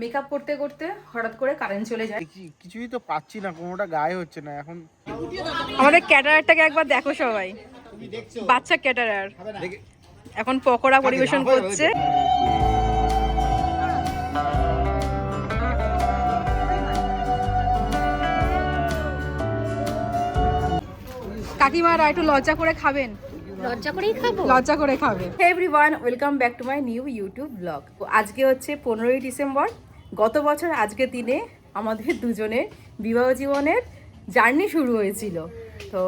Makeup করতে করতে হঠাৎ করে কারেন্ট চলে যায়। কি- কিছুই তো পাচ্ছি না কোনোটা গায়ে হচ্ছে না এখন আমাদের ক্যাটারারটাকে একবার দেখো সবাই। বাচ্চা ক্যাটারার এখন পকোড়া পরিবেশন করছে। কাকিমারা একটু লজ্জা করে খাবেন? লজ্জা করেই খাব। লজ্জা করে খাবে। Everyone welcome back to my new YouTube vlog আজকে হচ্ছে পনেরোই ডিসেম্বর গত বছর আজকে দিনে আমাদের দুজনের বিবাহ জীবনের জার্নি শুরু হয়েছিল। তো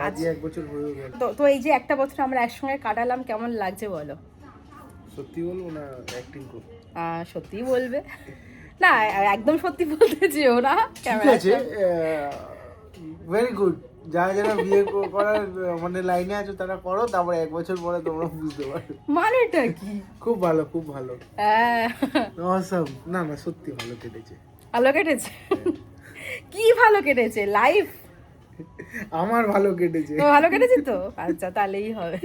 আজ এক বছর হয়ে তো তো এই যে একটা বছর আমরা একসঙ্গে কাটালাম কেমন লাগছে বলো? সত্যি বলব না অ্যাক্টিং করব। আহ, সত্যিই বলবে। না একদম সত্যি বলতে চেয়েও না। ঠিক আছে ভেরি গুড যারা যারা বিয়ে করার মানে লাইনে আছো তারা করো তারপর এক বছর পরে তোমরা বুঝতে পারো মানেটা কি? খুব ভালো খুব ভালো। হ্যাঁ, অসম না না সত্যি ভালো কেটেছে। ভালো কেটেছে? কি ভালো কেটেছে? লাইফ আমার ভালো কেটেছে। ভালো কেটেছে তো? আচ্ছা তাহলেই হবে।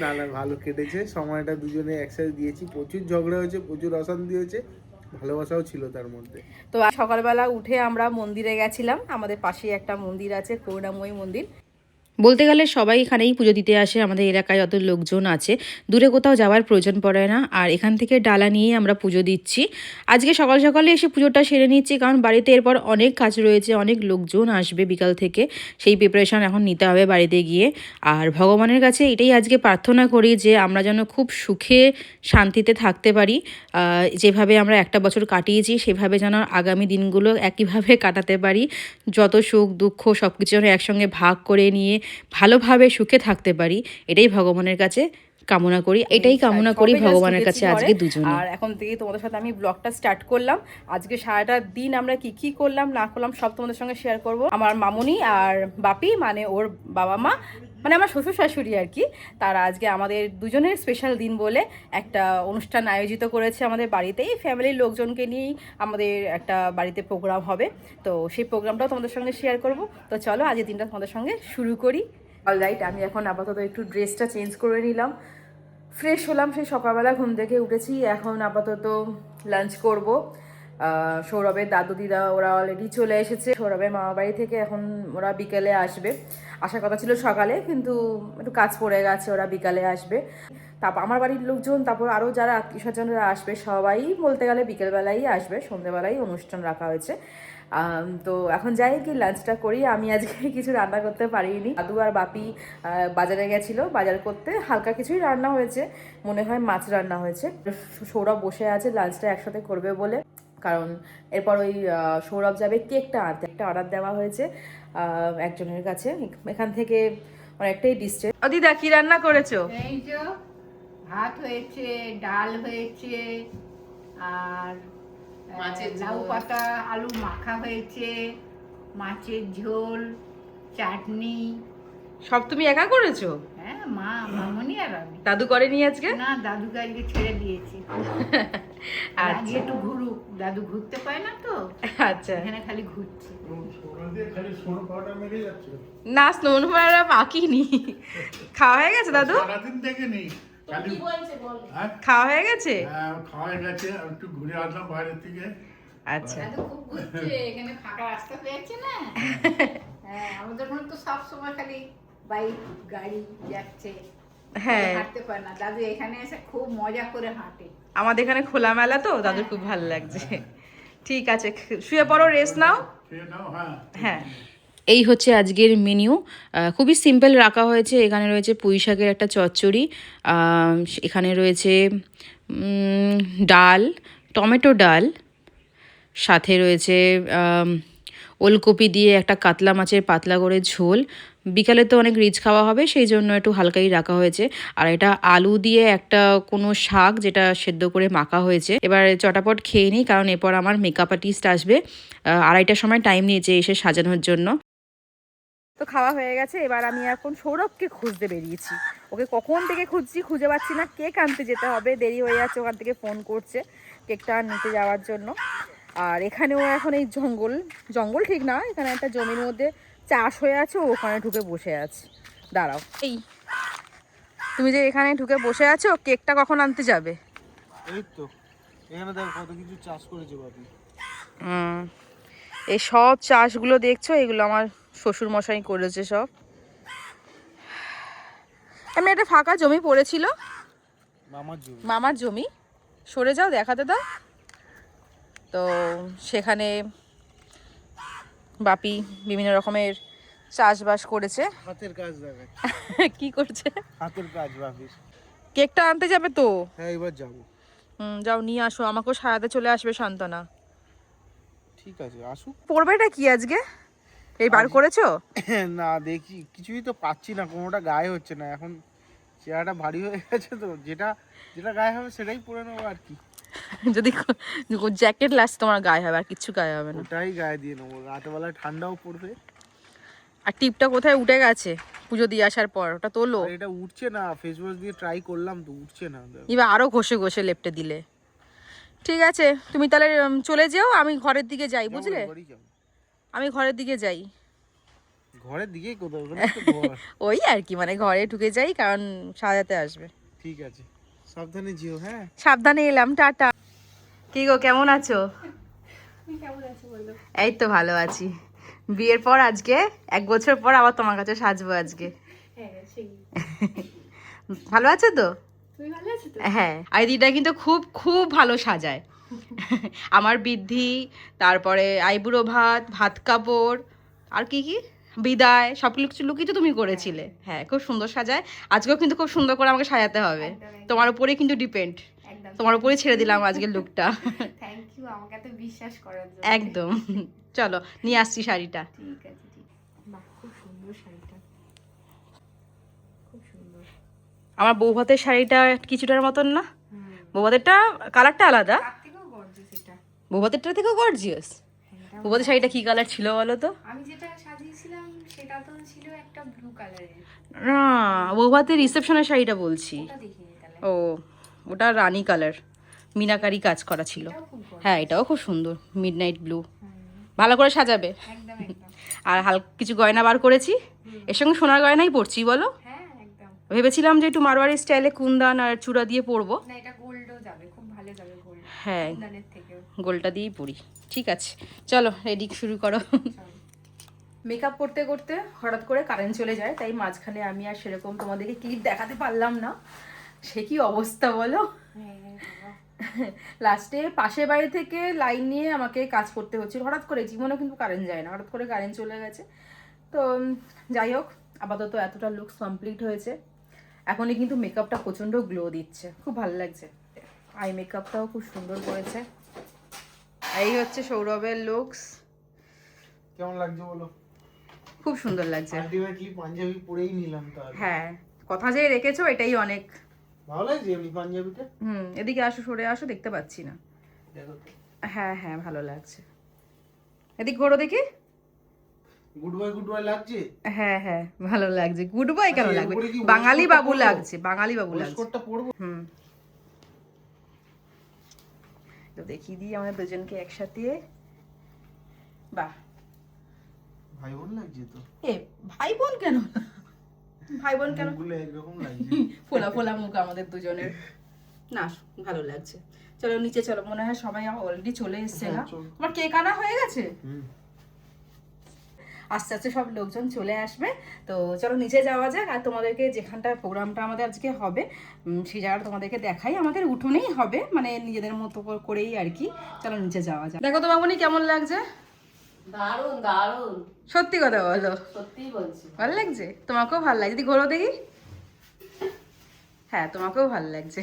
না না ভালো কেটেছে। সময়টা দুজনে একসাথে দিয়েছি। প্রচুর ঝগড়া হয়েছে প্রচুর অশান্তি হয়েছে। ভালোবাসাও ছিল তার মধ্যে। তো সকালবেলা উঠে আমরা মন্দিরে গেছিলাম। আমাদের পাশেই একটা মন্দির আছে, করুণাময়ী মন্দির। বলতে গেলে সবাই এখানেই পুজো দিতে আসে, আমাদের এলাকায় যত লোকজন আছে। দূরে কোথাও যাওয়ার প্রয়োজন পড়ে না, আর এখান থেকে ডালা নিয়েই আমরা পুজো দিচ্ছি। আজকে সকাল সকালে এসে পুজোটা সেরে নিচ্ছি, কারণ বাড়িতে এরপর অনেক কাজ রয়েছে, অনেক লোকজন আসবে বিকাল থেকে। সেই প্রিপারেশন এখন নিতে হবে বাড়িতে গিয়ে। আর ভগবানের কাছে এটাই আজকে প্রার্থনা করি যে আমরা যেন খুব সুখে, শান্তিতে থাকতে পারি। যেভাবে আমরা একটা বছর কাটিয়েছি, সেভাবে যেন আগামী দিনগুলো একইভাবে কাটাতে পারি। যত সুখ দুঃখ সব কিছু যেন একসঙ্গে ভাগ করে নিয়ে ভালোভাবে সুখে থাকতে পারি এটাই ভগবানের কাছে কামনা করি এটাই কামনা করি ভগবানের কাছে আজকে। দুজনে আর এখন থেকে তোমাদের সাথে আমি ব্লগটা স্টার্ট করলাম। আজকে সারাটা দিন আমরা কি কি করলাম না করলাম সব তোমাদের সঙ্গে শেয়ার করব। আমার মামুনি আর বাপি মানে ওর বাবা মা মানে আমার শ্বশুর শাশুড়ি আর কি তারা আজকে আমাদের দুজনের স্পেশাল দিন বলে একটা অনুষ্ঠান আয়োজিত করেছে আমাদের বাড়িতেই ফ্যামিলির লোকজনকে নিয়েই আমাদের একটা বাড়িতে প্রোগ্রাম হবে। তো সেই প্রোগ্রামটাও তোমাদের সঙ্গে শেয়ার করব। তো চলো আজকের দিনটা তোমাদের সঙ্গে শুরু করি। অলরাইট আমি এখন আপাতত একটু ড্রেসটা চেঞ্জ করে নিলাম। ফ্রেশ হলাম, সেই সকালবেলা ঘুম থেকে উঠেছি। এখন আপাতত লাঞ্চ করব। সৌরভের দাদু দিদা ওরা অলরেডি চলে এসেছে। সৌরভের মামা বাড়ি থেকে এখন ওরা বিকেলে আসবে। আসার কথা ছিল সকালে, কিন্তু একটু কাজ পড়ে গেছে, ওরা বিকালে আসবে। তারপর আমার বাড়ির লোকজন, তারপর আরও যারা আত্মীয় স্বজনরা আসবে, সবাই বলতে গেলে বিকেলবেলাই আসবে। সন্ধ্যেবেলাই অনুষ্ঠান রাখা হয়েছে। তো এখন যাই কি লাঞ্চটা করি। আমি আজকে কিছু রান্না করতে পারিনি। দাদু আর বাপি বাজারে গেছিল, বাজার করতে। হালকা কিছুই রান্না হয়েছে। মনে হয় মাছ রান্না হয়েছে। সৌরভ বসে আছে লাঞ্চটা একসাথে করবে বলে। কারণ এরপর ওই সৌরভ যাবে কেকটা আনতে। একটা অর্ডার দেওয়া হয়েছে একজনের কাছে। এখান থেকে অনেকটাই ডিস্টেন্স দিদা, কি রান্না করেছ? ভাত হয়েছে, ডাল হয়েছে, আর আহ, লাউ পাতা আলু মাখা হয়েছে মাছের ঝোল চাটনি। সব তুমি একা করেছ? হ্যাঁ মা মামনি আর আমি। দাদু করেনি আজকে? না দাদুকে আজকে ছেড়ে দিয়েছি। আচ্ছা। আজকে একটু ঘুরুক। দাদু ঘুরতে পায় না তো? আচ্ছা। এখানে খালি ঘুরছে। পাউডার না স্নোন মারা মাখিনি খাওয়া হয়ে গেছে দাদু? সারাদিন থেকে নেই। খাওয়া হয়ে গেছে? হ্যাঁ, খাওয়া গেছে একটু ঘুরে আসলাম বাইরের থেকে আচ্ছা। এখানে ফাঁকা রাস্তা পেয়েছে না। হ্যাঁ আমাদের মনে তো সব সময় খালি বাইক গাড়ি যাচ্ছে। হ্যাঁ। হাঁটতে পারে না। দাদু এখানে এসে খুব মজা করে হাঁটে। আমাদের এখানে খোলা মেলা তো দাদুর খুব ভালো লাগছে। ঠিক আছে শুয়ে পড়ো রেস্ট নাও। নাও হ্যাঁ। হ্যাঁ। এই হচ্ছে আজকের মেনিউ খুবই সিম্পল রাখা হয়েছে। এখানে রয়েছে পুঁই শাকের একটা চচ্চড়ি। এখানে রয়েছে ডাল, টমেটো ডাল। সাথে রয়েছে ওলকপি দিয়ে একটা কাতলা মাছের পাতলা করে ঝোল। বিকালে তো অনেক রিচ খাওয়া হবে, সেই জন্য একটু হালকাই রাখা হয়েছে। আর এটা আলু দিয়ে একটা কোনো শাক যেটা সেদ্ধ করে মাখা হয়েছে। এবার চটাপট খেয়ে নিই, কারণ এরপর আমার মেকআপ আর্টিস্ট আসবে। আড়াইটার সময় টাইম নিয়েছে এসে সাজানোর জন্য। তো খাওয়া হয়ে গেছে এবার আমি এখন সৌরভকে খুঁজতে বেরিয়েছি। ওকে কখন থেকে খুঁজছি খুঁজে পাচ্ছি না কেক আনতে যেতে হবে দেরি হয়ে যাচ্ছে ওখান থেকে ফোন করছে কেকটা নিতে যাওয়ার জন্য। আর এখানেও এখন এই জঙ্গল জঙ্গল ঠিক না এখানে একটা জমির মধ্যে চাষ হয়ে আছে ও ওখানে ঢুকে বসে আছে। দাঁড়াও। এই। তুমি যে এখানে ঢুকে বসে আছো কেকটা কখন আনতে যাবে? এই তো এখানে দেখো কত কিছু চাষ করেছে বাপি। হুম এই সব চাষগুলো দেখছ এগুলো আমার শ্বশুর মশাই করেছে সব। আমি একটা ফাঁকা জমি পড়েছিল। মামার জমি। মামার জমি। সরে যাও দেখাতে দাও। তো সেখানে বাপি বিভিন্ন রকমের চাষবাস করেছে। হাতের কাজ কি করছে? হাতের কাজ বাপির কেকটা আনতে যাবে তো? হ্যাঁ এবার যাব। হুম যাও নিয়ে আসো। আমাকেও সারাতে চলে আসবে শান্তনা ঠিক আছে আসুক। পড়বে এটা কি আজকে? এই বার করেছ? না দেখি। কিছুই তো পাচ্ছি না কোনোটা গায়ে হচ্ছে না। এখন চেহারাটা ভারী হয়ে গেছে তো যেটা যেটা গায়ে হবে সেটাই পরে নেব আর কি। যদি জ্যাকেট লাস্ট তোমার গায়ে হবে আর কিচ্ছু গায়ে হবে না। ওটাই গায়ে দিয়ে নেব। রাতবেলায় ঠান্ডাও পড়বে। আর টিপটা কোথায়? উঠে গেছে পুজো দিয়ে আসার পর ওটা তোলো। এটা উঠছে না ফেস ওয়াশ দিয়ে ট্রাই করলাম তো উঠছে না। এবার আরও ঘষে ঘষে লেপটে দিলে। ঠিক আছে তুমি তাহলে চলে যেও আমি ঘরের দিকে যাই বুঝলে? আমি ঘরের দিকে যাই। ঘরের দিকেই কোথাও? ওই আর কি মানে ঘরে ঢুকে যাই কারণ সাজাতে আসবে। ঠিক আছে। সাবধানে যেও হ্যাঁ? সাবধানে এলাম টাটা। কি গো কেমন আছো? এই তো ভালো আছি। বিয়ের পর আজকে এক বছর পর আবার তোমার কাছে সাজবো আজকে। ভালো আছো তো? হ্যাঁ আইদিটা কিন্তু খুব খুব ভালো সাজায়। আমার বৃদ্ধি তারপরে আইবুড়ো ভাত ভাত কাপড় আর কি কি? বিদায় সব কিছু লুকিয়ে তো তুমি করেছিলে। হ্যাঁ খুব সুন্দর সাজায়। আজকেও কিন্তু খুব সুন্দর করে আমাকে সাজাতে হবে। তোমার উপরেই কিন্তু ডিপেন্ড তোমার উপরে ছেড়ে দিলাম আজকের লুকটা থ্যাংক ইউ আমাকে এত বিশ্বাস করার জন্য। একদম। চলো নিয়ে আসছি শাড়িটা। ঠিক আছে ঠিক বাহ খুব সুন্দর শাড়িটা। খুব সুন্দর। আমার বৌভাতের শাড়িটা কিছুটার মতন না? বৌভাতেরটা কালারটা আলাদা। বৌভাতেরটা থেকেও গর্জিয়াস বৌভাতের শাড়িটা কি কালার ছিল বলো তো? আমি যেটা সাজিয়েছিলাম সেটা তো ছিল একটা ব্লু কালারের না বৌভাতের রিসেপশনের শাড়িটা বলছি। ও ওটা রানী কালার মিনাকারি কাজ করা ছিল। হ্যাঁ এটাও খুব সুন্দর। মিড নাইট ব্লু ভালো করে সাজাবে। আর হালকা কিছু গয়না বার করেছি। এর সঙ্গে সোনার গয়নাই পরছি বলো। হ্যাঁ ভেবেছিলাম যে একটু মারোয়ারি স্টাইলে কুন্দান আর চূড়া দিয়ে পরবো। এটা গোল্ডও যাবে খুব ভালো যাবে গোল্ড হ্যাঁ গোলটা দিয়েই পড়ি। ঠিক আছে চলো রেডি শুরু করো। মেকআপ করতে করতে হঠাৎ করে কারেন্ট চলে যায় তাই মাঝখানে আমি আর সেরকম তোমাদেরকে ক্লিপ দেখাতে পারলাম না। সে কি অবস্থা বলো? হ্যাঁ। লাস্টে পাশের বাড়ি থেকে লাইন নিয়ে আমাকে কাজ করতে হচ্ছিল। হঠাৎ করে জীবনে কিন্তু কারেন্ট যায় না হঠাৎ করে কারেন্ট চলে গেছে। তো যাই হোক আপাতত এতটা লুকস কমপ্লিট হয়েছে। এখনই কিন্তু মেকআপটা প্রচণ্ড গ্লো দিচ্ছে। খুব ভালো লাগছে। আই মেকআপটাও খুব সুন্দর করেছে। এই হচ্ছে সৌরভের লুকস কেমন লাগছে বলো? খুব সুন্দর লাগছে। আলটিমেটলি পাঞ্জাবি পরেই নিলাম তাহলে। হ্যাঁ কথা যে রেখেছো এটাই অনেক। ভালো লাগছে এমনি পাঞ্জাবিটা? হুম এদিকে আসো সরে আসো দেখতে পাচ্ছি না। দেখো তো। হ্যাঁ হ্যাঁ ভালো লাগছে। এদিক ঘোরো দেখি। গুড বাই গুড বাই লাগছে? হ্যাঁ হ্যাঁ ভালো লাগছে। গুড বাই কেন আচ্ছা, লাগবে? বাঙালি বাবু লাগছে বাঙালি বাবু লাগছে। হুম। তো দেখিয়ে দিই আমাদের দুজনকে একসাথে। বাহ। ভাই বোন লাগছে তো? এ ভাই বোন কেন? ভাই বোন কেন একরকম লাগছে। ফোলা ফোলা মুখ আমাদের দুজনের। না ভালো লাগছে। চলো নিচে চলো মনে হয় সবাই অলরেডি চলে এসছে না? হ্যাঁ, তোমার কেক আনা হয়ে গেছে? হুম। আস্তে আস্তে সব লোকজন চলে আসবে। তো চলো নিচে যাওয়া যাক আর তোমাদেরকে যেখানটা প্রোগ্রামটা আমাদের আজকে হবে সেই জায়গাটা তোমাদেরকে দেখাই। আমাদের উঠোনেই হবে মানে নিজেদের মতো করেই আর কি। চলো নিচে যাওয়া যাক। দেখো তো মামনি কেমন লাগছে? দারুণ দারুণ। সত্যি কথা বলো। সত্যিই বলছি। ভালো লাগছে? তোমাকেও ভালো লাগছে। যদি ঘোরো দেখি। হ্যাঁ তোমাকেও ভালো লাগছে।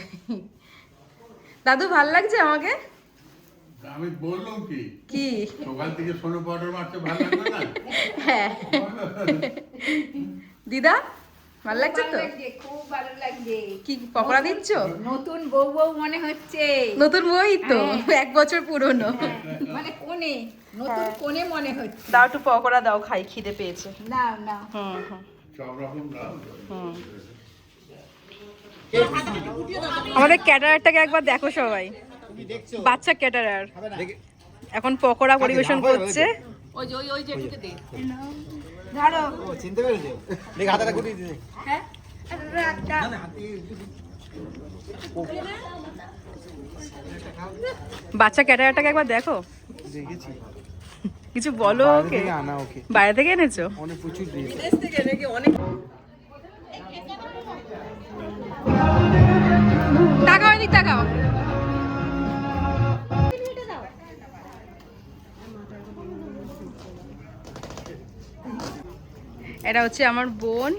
দাদু ভালো লাগছে আমাকে? আমি বললাম কি? কি? সকাল থেকে সোনো পাউডার মারতে ভালো লাগবে না? হ্যাঁ। দিদা ভালো লাগছে তো? খুব ভালো লাগছে কি পকোড়া দিচ্ছ? নতুন বউ বউ মনে হচ্ছে। নতুন বই তো এক বছর পুরনো। মানে কোনে নতুন কোনে মনে হচ্ছে। দাও একটু পকোড়া দাও খাই খিদে পেয়েছে। না না হুম হুম। সব রকম দাও। হুম। আমাদের ক্যাটারারটাকে একবার দেখো সবাই। বাচ্চা ক্যাটারার। এখন পকোড়া পরিবেশন করছে। চিনতে পেরেছ? দেখে হাতাটা গুটিয়ে দিতে। হ্যাঁ? বাচ্চা ক্যাটারাটাকে একবার দেখো। দেখেছি। কিছু বলো বাইরে ওকে? থেকে বাইরে থেকে এনেছো? অনেক প্রচুর তাকাও এদিক তাকাও এটা হচ্ছে আমার বোন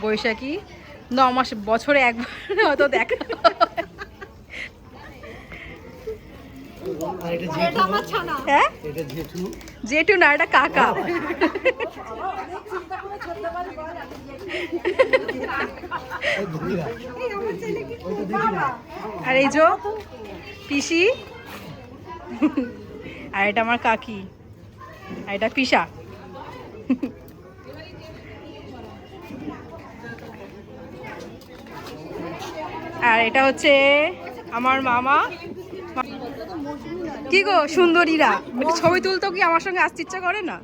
বৈশাখী। ন মাস বছরে একবার হয়তো দেখা। হয়। হ্যাঁ? এটা জেঠু। জেঠু না এটা কাকা। আর এই যে পিসি। আর এটা আমার কাকি। আর এটা পিসা। আর এটা হচ্ছে আমার মামা। কি গো, সুন্দরীরা? ছবি তুলতেও কি আমার সঙ্গে আসতে ইচ্ছা করে না?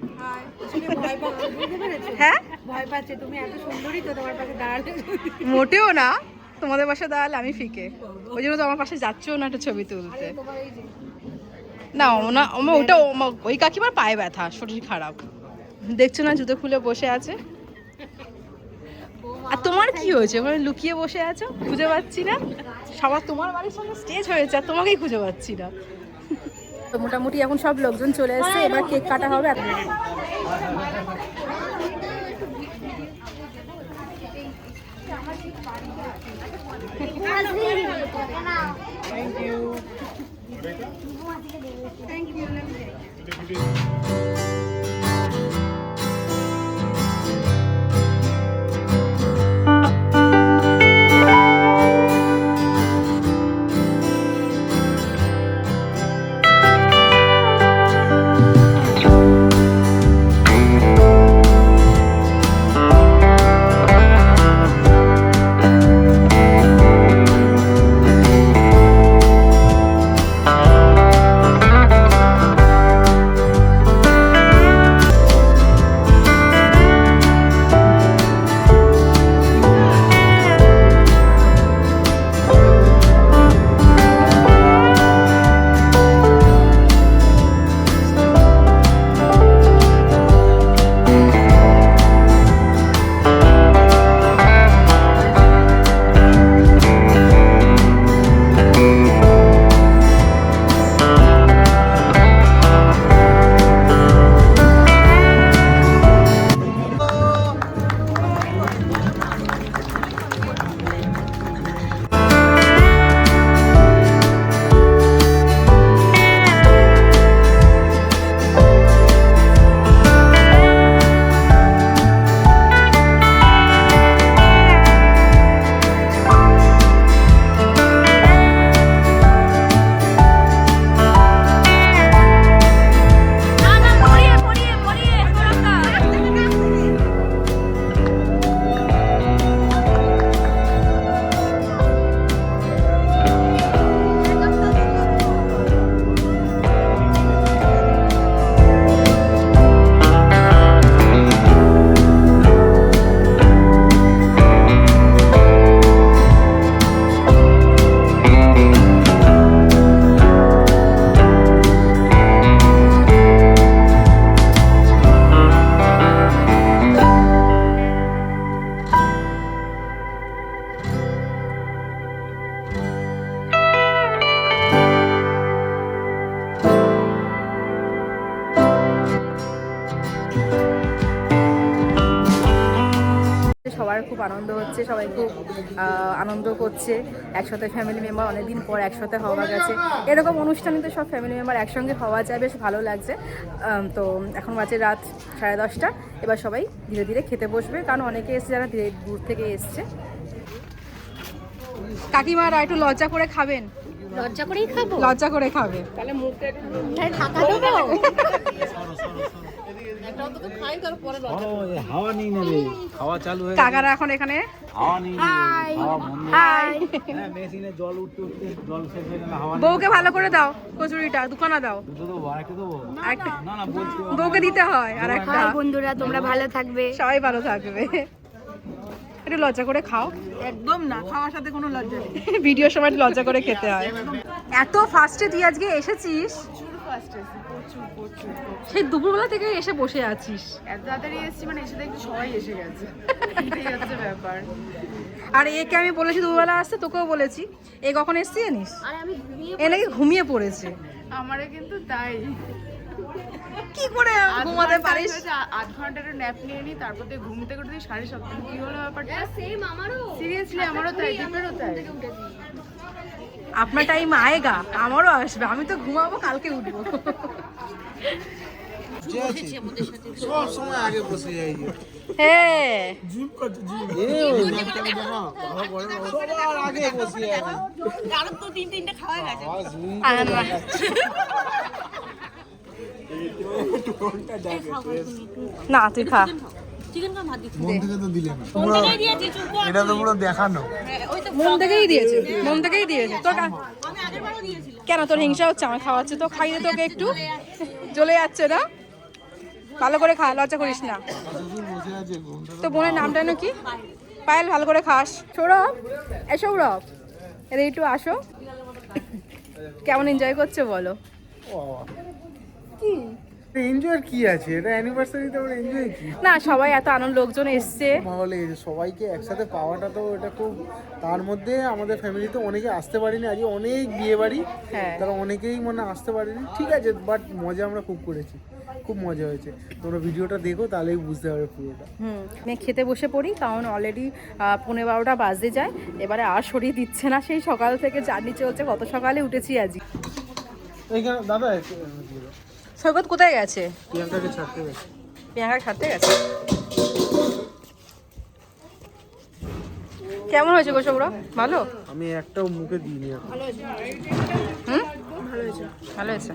হ্যাঁ? মোটেও না। তোমাদের পাশে দাঁড়ালে আমি ফিকে। ওই জন্য তো আমার পাশে যাচ্ছেও না একটা ছবি তুলতে। না, ওনা ওটা ওই কাকিমার পায়ে ব্যথা, শরীর খারাপ। দেখছ না জুতো খুলে বসে আছে? আর তোমার কি হয়েছে? ওখানে লুকিয়ে বসে আছো? খুঁজে পাচ্ছি না। সবার তোমার বাড়ির সঙ্গে স্টেজ হয়েছে আর তোমাকেই খুঁজে পাচ্ছি না। তো মোটামুটি এখন সব লোকজন চলে এসেছে এবার কেক কাটা হবে সবার হচ্ছে সবাই খুব আনন্দ করছে। একসাথে ফ্যামিলি মেম্বার অনেকদিন পর একসাথে হওয়া গেছে। এরকম অনুষ্ঠানে তো সব ফ্যামিলি মেম্বার একসঙ্গে হওয়া যায় বেশ ভালো লাগছে। তো এখন বাজে রাত সাড়ে দশটা। এবার সবাই ধীরে ধীরে খেতে বসবে কারণ অনেকে এসছে যারা ধীরে দূর থেকে এসছে। কাকিমারা একটু লজ্জা করে খাবেন? লজ্জা করেই খাব। লজ্জা করে খাবে। তাহলে ঢাকা দেবো। হয়ে কাকারা এখন এখানে হ্যাঁ বউকে ভালো করে দাও কচুরিটা দুখানা দাও। বউকে দিতে হয় আর একটা বন্ধুরা তোমরা ভালো থাকবে। সবাই ভালো থাকবে। একটু লজ্জা করে খাও। একদম না খাওয়ার সাথে কোনো লজ্জা নেই। ভিডিওর সময় একটু লজ্জা করে খেতে হয়। এত ফার্স্টে তুই আজকে এসেছিস। প্রচুর প্রচুর সেই দুপুরবেলা থেকে এসে বসে আছিস। এত তাড়াতাড়ি এসেছি মানে এসে দেখছি সবাই এসে গেছে। এটাই হচ্ছে ব্যাপার। আর একে আমি বলেছি দুপুরবেলা আসতে তোকেও বলেছি। এ কখন এসছি জানিস? আর আমি ঘুমিয়ে এ নাকি ঘুমিয়ে পড়েছে। আমারে কিন্তু তাই। কি করে আধ ঘুমাতে ঘণ্টা পারিস? আধ ঘণ্টা একটা ন্যাপ নিয়ে নি তারপর থেকে ঘুমতে করতে সাড়ে সাতটা। কি হলো ব্যাপারটা? সেম আমারও। সিরিয়াসলি আমারও তাই দীপেরও তাই। আপনার টাইম আয়েগা আমারও আসবে আমি তো ঘুমাবো কালকে উঠবো না তুই আগে হ্যাঁ না। না মন থেকে তো দিলে না। পুরো এটা তো পুরো দেখানো। মন থেকেই দিয়েছে মন থেকেই দিয়েছে। তোর কা- কেন তোর হিংসা হচ্ছে? আমার খাওয়াচ্ছে তো খাইয়ে তোকে একটু। চলে যাচ্ছে না। ভালো করে খা লজ্জা করিস না। তো বোনের নামটা যেন কি পায়েল ভালো করে খাস। সৌরভ এ সৌরভ। এর একটু আসো। কেমন এনজয় করছ বলো। এনজয় কি আছে? এটা অ্যানিভার্সারিতে আমরা এনজয় কি? না সবাই এত আনন্দ লোকজন এসছে। সবাইকে একসাথে পাওয়াটা তো এটা খুব তার মধ্যে আমাদের ফ্যামিলিতে অনেকে আসতে পারিনি। আজকে অনেক বিয়ে বাড়ি হ্যাঁ। তারা অনেকেই মানে আসতে পারেনি। ঠিক আছে বাট মজা আমরা খুব করেছি। খুব মজা হয়েছে। তোমরা ভিডিওটা দেখো তাহলেই বুঝতে পারবে পুরোটা। হুম আমি খেতে বসে পড়ি কারণ অলরেডি পনেরো বারোটা বাজে যায়। এবারে আর সরিয়ে দিচ্ছে না সেই সকাল থেকে। জার্নি চলছে কত সকালে উঠেছি এইখানে দাদা সৈকত কোথায় গেছে? প্রিয়াঙ্কাকে ছাড়তে গেছে। প্রিয়াঙ্কা ছাড়তে গেছে? কেমন হয়েছে গো সৌরভ ভালো? আমি একটাও মুখে দিইনি হুম? ভালো হয়েছে। ভালো হয়েছে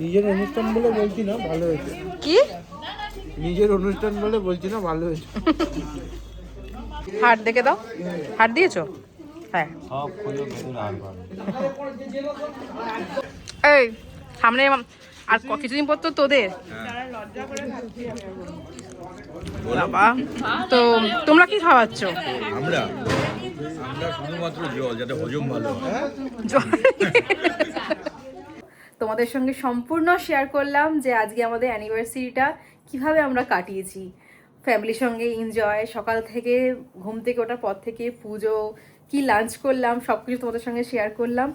নিজের অনুষ্ঠান বলে বলছি না ভালো হয়েছে। কি? নিজের অনুষ্ঠান বলে বলছি না ভালো হয়েছে। হাট দেখে দাও। হাট দিয়েছ? হ্যাঁ। এই সামনে আর কিছুদিন পর তো তোদের। বাবা তো তোমরা কি খাওয়াচ্ছ? আমরা। আমরা শুধুমাত্র জল যাতে হজম ভালো তোমাদের সঙ্গে সম্পূর্ণ শেয়ার করলাম যে আজকে আমাদের অ্যানিভার্সারিটা কীভাবে আমরা কাটিয়েছি। ফ্যামিলির সঙ্গে এনজয় সকাল থেকে ঘুম থেকে ওঠার পর থেকে পুজো কি লাঞ্চ করলাম সব কিছু তোমাদের সঙ্গে শেয়ার করলাম।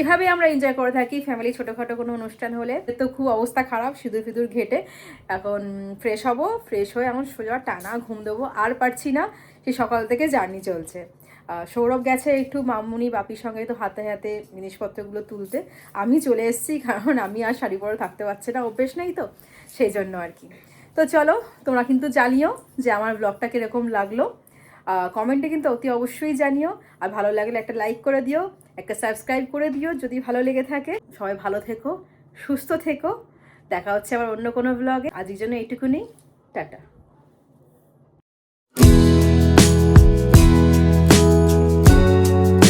এভাবে আমরা এনজয় করে থাকি ফ্যামিলি ছোটোখাটো কোনো অনুষ্ঠান হলে। তো খুব অবস্থা খারাপ, সিঁদুর ফিঁদুর ঘেটে এখন ফ্রেশ হব ফ্রেশ হয়ে এখন সোজা টানা ঘুম দেবো, আর পারছি না সে সকাল থেকে জার্নি চলছে। সৌরভ গেছে একটু মামুনি বাপির সঙ্গে তো হাতে হাতে জিনিসপত্রগুলো তুলতে। আমি চলে এসেছি, কারণ আমি আর শাড়ি পরে থাকতে পারছি না, অভ্যেস নেই তো, সেই জন্য আর কি। তো চলো, তোমরা কিন্তু জানিও যে আমার ব্লগটা কীরকম লাগল। কমেন্টে কিন্তু অতি অবশ্যই জানিও। আর ভালো লাগলে একটা লাইক করে দিও, একটা সাবস্ক্রাইব করে দিও যদি ভালো লেগে থাকে। সবাই ভালো থেকো, সুস্থ থেকো। দেখা হচ্ছে আবার অন্য কোনো ব্লগে আজকের জন্য এইটুকুনি। টাটা।